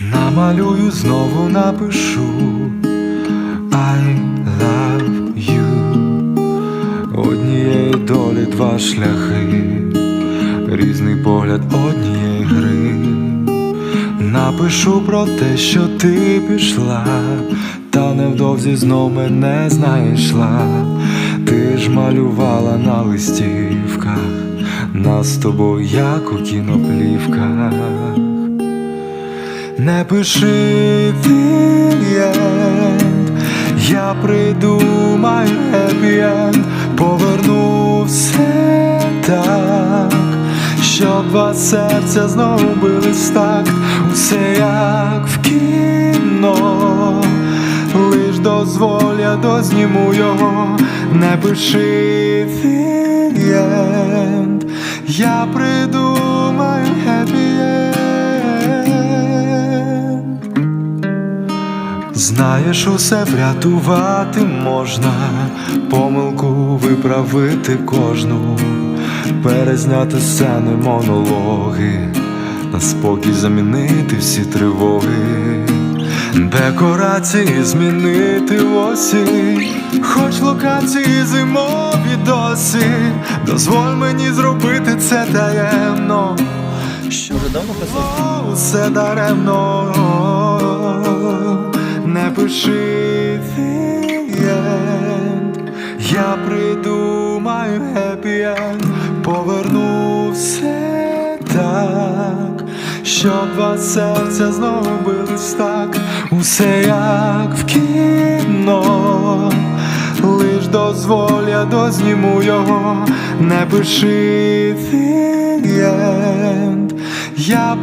Намалюю, знову напишу I love you Однієї долі два шляхи, різний погляд однієї гри. Напишу про те, що ти пішла, та невдовзі знов мене знайшла. Ти ж малювала на листівках, нас з тобою, як у кіноплівках. Не пиши вієнд, я придумаю хеппі-енд, поверну все так, щоб вас серця знову бились так, усе як в кіно, лиш дозволь, я дозніму його, не пиши я придумаю хеппі-енд. Знаєш, усе врятувати можна, помилку виправити кожну, перезняти сцени, монологи, на спокій замінити всі тривоги, декорації змінити в осінь, хоч локації зимові досі, дозволь мені зробити це таємно. Що Вже давно писав? усе даремно, не пиши я придумаю хеппі-енд, поверну все так, щоб вас серця знову бились так, усе як в кіно. Лиш дозволь, я дозніму його, не пиши вієнд, я.